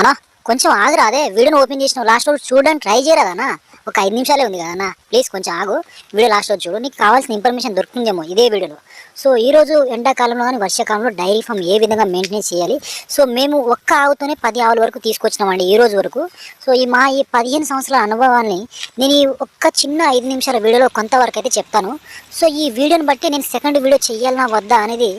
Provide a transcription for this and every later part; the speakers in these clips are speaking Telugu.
అన్నా కొంచెం ఆగురా అదే వీడియోని ఓపెన్ చేసిన లాస్ట్ రోజు చూడడానికి ట్రై చేయరాదన్నా ఒక ఐదు నిమిషాలే ఉంది కదా ప్లీజ్ కొంచెం ఆగు. వీడియో లాస్ట్ రోజు చూడు. నీకు కావాల్సిన ఇన్ఫర్మేషన్ దొరుకుతుందేమో ఇదే వీడియోలో. సో ఈ రోజు ఎండాకాలంలో కానీ వర్షాకాలంలో డైరీ ఫామ్ ఏ విధంగా మెయింటైన్ చేయాలి? సో మేము ఒక్క ఆవుతోనే పది ఆవుల వరకు తీసుకొచ్చినామండి ఈ రోజు వరకు. సో ఈ మా ఈ పదిహేను సంవత్సరాల అనుభవాన్ని నేను ఈ ఒక్క చిన్న ఐదు నిమిషాల వీడియోలో కొంతవరకు అయితే చెప్తాను. సో ఈ వీడియోని బట్టి నేను సెకండ్ వీడియో చేయాలన్నా వద్దా అనేది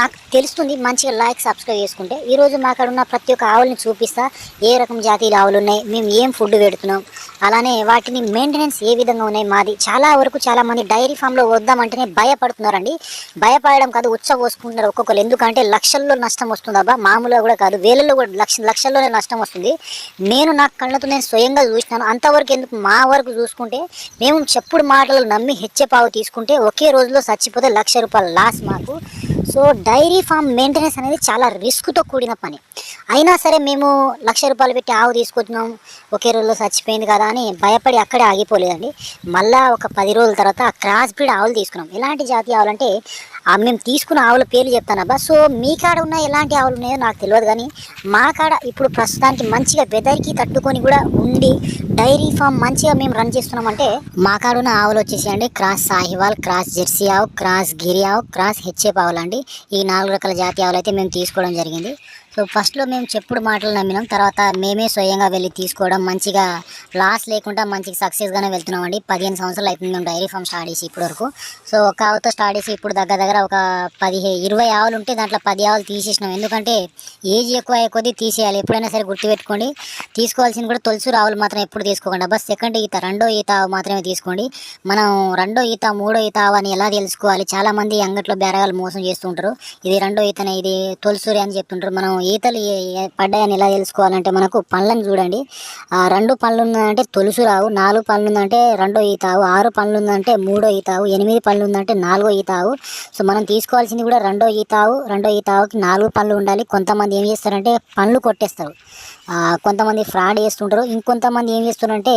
నాకు తెలుస్తుంది మంచిగా లైక్ సబ్స్క్రైబ్ చేసుకుంటే. ఈరోజు మాకాడ ఉన్న ప్రతి ఒక్క ఆవులను చూపిస్తా ఏ రకం జాతీయుల ఆవులు ఉన్నాయి మేము ఏం ఫుడ్ పెడుతున్నాం. అలానే వాటిని మెయింటెనెన్స్ ఏ విధంగా ఉన్నాయి మాది. చాలా వరకు చాలామంది డైరీ ఫామ్లో వద్దామంటేనే భయపడుతున్నారండి. భయపడడం కాదు ఉచ్చ పోసుకుంటున్నారు ఒక్కొక్కరు. ఎందుకంటే లక్షల్లో నష్టం వస్తుంది అబ్బా. మామూలుగా కూడా కాదు వేలల్లో కూడా లక్ష లక్షల్లోనే నష్టం వస్తుంది. నేను నా కళ్ళతో నేను స్వయంగా చూసినాను. అంతవరకు ఎందుకు మా వరకు చూసుకుంటే మేము చెప్పుడు మాటలు నమ్మి హెచ్చెపావు తీసుకుంటే ఒకే రోజులో చచ్చిపోతే లక్ష రూపాయల లాస్ మాకు. సో డైరీ ఫామ్ మెయింటెనెన్స్ అనేది చాలా రిస్క్తో కూడిన పని. అయినా సరే మేము లక్ష రూపాయలు పెట్టి ఆవు తీసుకుంటున్నాం ఒకే రోజులో చచ్చిపోయింది కదా అని భయపడి అక్కడే ఆగిపోలేదండి. మళ్ళా ఒక పది రోజుల తర్వాత క్రాస్ బ్రీడ్ ఆవులు తీసుకున్నాం. ఎలాంటి జాతి ఆవులు అంటే మేము తీసుకున్న ఆవుల పేర్లు చెప్తానబ్బా సో మీ కాడ ఉన్న ఎలాంటి ఆవులు ఉన్నాయో నాకు తెలియదు కానీ మా కాడ ఇప్పుడు ప్రస్తుతానికి మంచిగా వెదర్కి తట్టుకొని కూడా ఉండి డైరీ ఫామ్ మంచిగా మేము రన్ చేస్తున్నామంటే మా కాడ ఉన్న ఆవులు వచ్చేసి అండి క్రాస్ సాహివాల్ క్రాస్ జెర్సీ ఆవు క్రాస్ గిరి ఆవు క్రాస్ హెచ్ఎఫ్ ఆవులు అండి. ఈ నాలుగు రకాల జాతి ఆవులు అయితే మేము తీసుకోవడం జరిగింది. సో ఫస్ట్లో మేము చెప్పుడు మాటలు నమ్మినాం. తర్వాత మేమే స్వయంగా వెళ్ళి తీసుకోవడం మంచిగా లాస్ లేకుండా మంచిగా సక్సెస్గానే వెళ్తున్నాం అండి పదిహేను సంవత్సరాలు అయిపోయింది మేము డైరీ ఫామ్ స్టార్ట్ చేసి ఇప్పటి వరకు సో ఒక ఆవుతో స్టార్ట్ చేసి ఇప్పుడు దగ్గర దగ్గర ఒక పదిహే ఇరవై ఆవులు ఉంటే దాంట్లో పది ఆవులు తీసేసినాం. ఎందుకంటే ఏజ్ ఎక్కువ అయ్యే కొద్దీ తీసేయాలి. ఎప్పుడైనా సరే గుర్తుపెట్టుకోండి. తీసుకోవాల్సింది కూడా తొలుసు ఆవులు మాత్రం ఎప్పుడు తీసుకోకుండా. బస్ సెకండ్ ఈత రెండో ఈత ఆవు మాత్రమే తీసుకోండి. మనం రెండో ఈత మూడో ఈత ఆవు అని ఎలా తెలుసుకోవాలి? చాలామంది అంగట్లో బేరగాలు మోసం చేస్తుంటారు ఇది రెండో ఈతనే ఇది తొలిసూరి అని చెప్తుంటారు. మనం ఈతలు ఏ- పడ్డాయని ఎలా తెలుసుకోవాలంటే మనకు పండ్లను చూడండి. ఆ రెండు పండ్లు ఉందంటే తొలుసు రావు నాలుగు పండ్లు ఉందంటే రెండో ఈతావు ఆరు పండ్లు ఉందంటే మూడో ఈతావు ఎనిమిది పండ్లు ఉందంటే నాలుగో ఈతావు. సో మనం తీసుకోవాల్సింది కూడా రెండో ఈతావు రెండో ఈతావుకి నాలుగు పళ్ళు ఉండాలి. కొంతమంది ఏం చేస్తారంటే పండ్లు కొట్టేస్తారు. కొంతమంది ఫ్రాడ్ చేస్తుంటారు. ఇంకొంతమంది ఏం చేస్తారంటే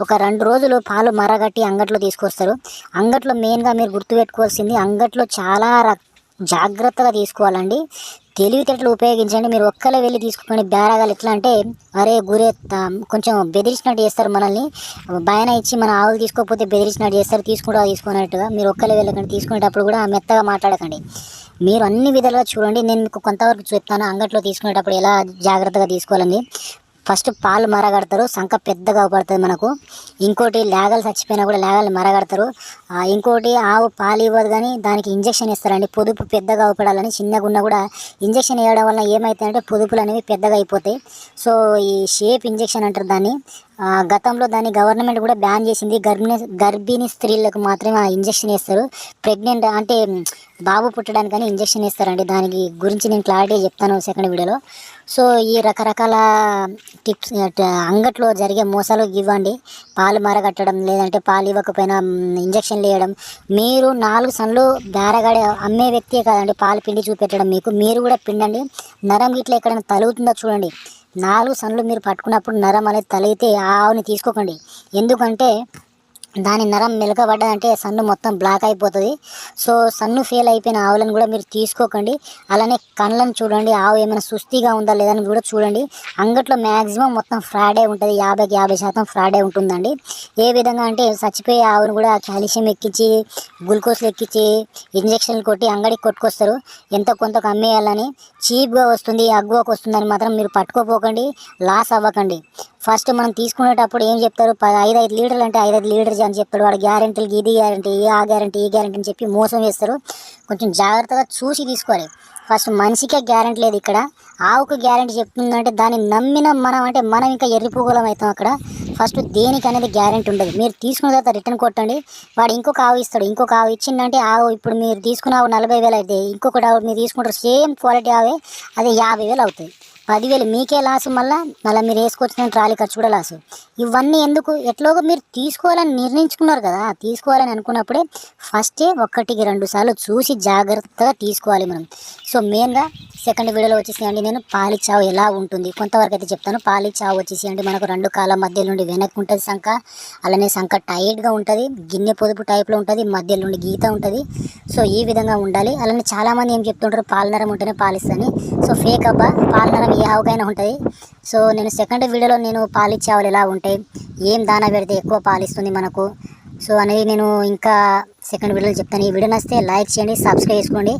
ఒక రెండు రోజులు పాలు మరగట్టి అంగట్లో తీసుకొస్తారు. అంగట్లో మెయిన్గా మీరు గుర్తుపెట్టుకోవాల్సింది అంగట్లో చాలా రక జాగ్రత్తగా తీసుకోవాలండి. తెలివితేటలు ఉపయోగించండి. మీరు ఒక్కలే వెళ్ళి తీసుకోండి బేరాగాలు ఎట్లా అంటే అరే గురే కొంచెం బెదిరించినట్టు చేస్తారు మనల్ని. భయన ఇచ్చి మన ఆవులు తీసుకోకపోతే బెదిరించినట్టు చేస్తారు. తీసుకుంటా తీసుకున్నట్టుగా మీరు ఒక్కలే వెళ్ళకండి. తీసుకునేటప్పుడు కూడా మెత్తగా మాట్లాడకండి. మీరు అన్ని విధాలుగా చూడండి. నేను మీకు కొంతవరకు చెప్తాను. అంగట్లో తీసుకునేటప్పుడు ఎలా జాగ్రత్తగా తీసుకోవాలని. ఫస్ట్ పాలు మరగడతారు సంఖ పెద్దగా పడుతుంది మనకు. ఇంకోటి లేగలు చచ్చిపోయినా కూడా లేగలు మరగడతారు. ఇంకోటి ఆవు పాలు ఇవ్వదు కానీ దానికి ఇంజెక్షన్ ఇస్తారండి పొదుపు పెద్దగా అవపడాలని చిన్నగా ఉన్నా కూడా ఇంజక్షన్ వేయడం వల్ల ఏమవుతాయంటే పొదుపులు అనేవి పెద్దగా అయిపోతాయి. సో ఈ షేప్ ఇంజక్షన్ అంటారు దాన్ని. గతంలో దాన్ని గవర్నమెంట్ కూడా బ్యాన్ చేసింది. గర్భిణీ గర్భిణీ స్త్రీలకు మాత్రమే ఆ వేస్తారు. ప్రెగ్నెంట్ అంటే బాబు పుట్టడానికని ఇంజక్షన్ వేస్తారండి. దానికి గురించి నేను క్లారిటీ చెప్తాను సెకండ్ వీడియోలో సో ఈ రకరకాల టిప్స్ అంగట్లో జరిగే మోసాలు ఇవ్వండి. పాలు మరగట్టడం లేదంటే పాలు ఇవ్వకపోయినా ఇంజక్షన్లు వేయడం. మీరు నాలుగు సన్లు బేరగాడే అమ్మే వ్యక్తే కాదండి. పాలు పిండి చూపెట్టడం మీకు. మీరు కూడా పిండండి. నరం ఇట్లా ఎక్కడైనా తలుగుతుందో చూడండి. నాలుగు సన్లు మీరు పట్టుకున్నప్పుడు నరం అనేది తలిగితే ఆ ఆవుని తీసుకోకండి. ఎందుకంటే దాని నరం మెలకబడ్డదంటే సన్ను మొత్తం బ్లాక్ అయిపోతుంది. సో సన్ను ఫెయిల్ అయిపోయిన ఆవులను కూడా మీరు తీసుకోకండి. అలానే కళ్ళను చూడండి ఆవు ఏమైనా సుస్థిగా ఉందా లేదని కూడా చూడండి. అంగట్లో మ్యాక్సిమం మొత్తం ఫ్రాడే ఉంటుంది. యాభైకి యాభై శాతం ఫ్రాడే ఉంటుందండి. ఏ విధంగా అంటే చచ్చిపోయే ఆవును కూడా కాల్షియం ఎక్కించి గ్లూకోజ్లు ఎక్కించి ఇంజక్షన్లు కొట్టి అంగడికి కొట్టుకొస్తారు. ఎంత కొంత అమ్మేయాలని చీప్గా వస్తుంది అగ్గువకు వస్తుందని మాత్రం మీరు పట్టుకోపోకండి. లాస్ అవ్వకండి. ఫస్ట్ మనం తీసుకునేటప్పుడు ఏం చెప్తారు? ఐదు ఐదు లీటర్లు అంటే ఐదు ఐదు లీటర్స్ అని చెప్తాడు వాడు గ్యారెంటీలు ఇది గ్యారెంటీ ఆ గ్యారెంటీ ఈ గ్యారంటీ అని చెప్పి మోసం చేస్తారు. కొంచెం జాగ్రత్తగా చూసి తీసుకోవాలి. ఫస్ట్ మనిషికే గ్యారెంటీ లేదు ఇక్కడ. ఆవుకు గ్యారంటీ చెప్తుందంటే దాన్ని నమ్మిన మనం అంటే మనం ఇంకా ఎర్రిపోగలం అవుతాం అక్కడ. ఫస్ట్ దేనికి అనేది గ్యారెంటీ ఉండదు. మీరు తీసుకున్న తర్వాత రిటర్న్ కొట్టండి. వాడు ఇంకొక ఆవు ఇస్తాడు. ఇంకొక ఆవు ఇచ్చిందంటే ఆవు ఇప్పుడు మీరు తీసుకున్న ఆవు నలభై వేలు అయితే ఇంకొకటి ఆవు మీరు తీసుకుంటారు. సేమ్ క్వాలిటీ ఆవే అది యాభై వేలు అవుతుంది పదివేలు మీకే లాసు మళ్ళీ మళ్ళీ మీరు వేసుకొచ్చిన ట్రాలీ ఖర్చు కూడా లాసు. ఇవన్నీ ఎందుకు? ఎట్లాగో మీరు తీసుకోవాలని నిర్ణయించుకున్నారు కదా. తీసుకోవాలని అనుకున్నప్పుడే ఫస్టే ఒక్కటికి రెండు సార్లు చూసి జాగ్రత్తగా తీసుకోవాలి మనం. సో మెయిన్గా సెకండ్ వీడియోలో వచ్చేసేయండి. నేను పాలిచావు ఎలా ఉంటుంది? కొంతవరకు అయితే చెప్తాను. పాలిచావు వచ్చేసేయండి. మనకు రెండు కాల మధ్య నుండి వెనక్కి ఉంటుంది సంఖ అలానే సంఖ టైట్గా ఉంటుంది. గిన్నె పొదుపు టైప్లో ఉంటుంది. మధ్యలో నుండి గీత ఉంటుంది. సో ఈ విధంగా ఉండాలి. అలానే చాలామంది ఏం చెప్తుంటారు? పాలనరం ఉంటేనే పాలిస్తని. సో ఫేక్ అబ్బా పాలనరం ఏ ఆవుకైనా ఉంటుంది. సో నేను సెకండ్ వీడియోలో నేను పాలిచ్చే ఆవులు ఎలా ఉంటాయి ఏం దానా పెడితే ఎక్కువ పాలిస్తుంది మనకు. సో అనేది నేను ఇంకా సెకండ్ వీడియోలో చెప్తాను. ఈ వీడియో నచ్చితే లైక్ చేయండి సబ్స్క్రైబ్ చేసుకోండి.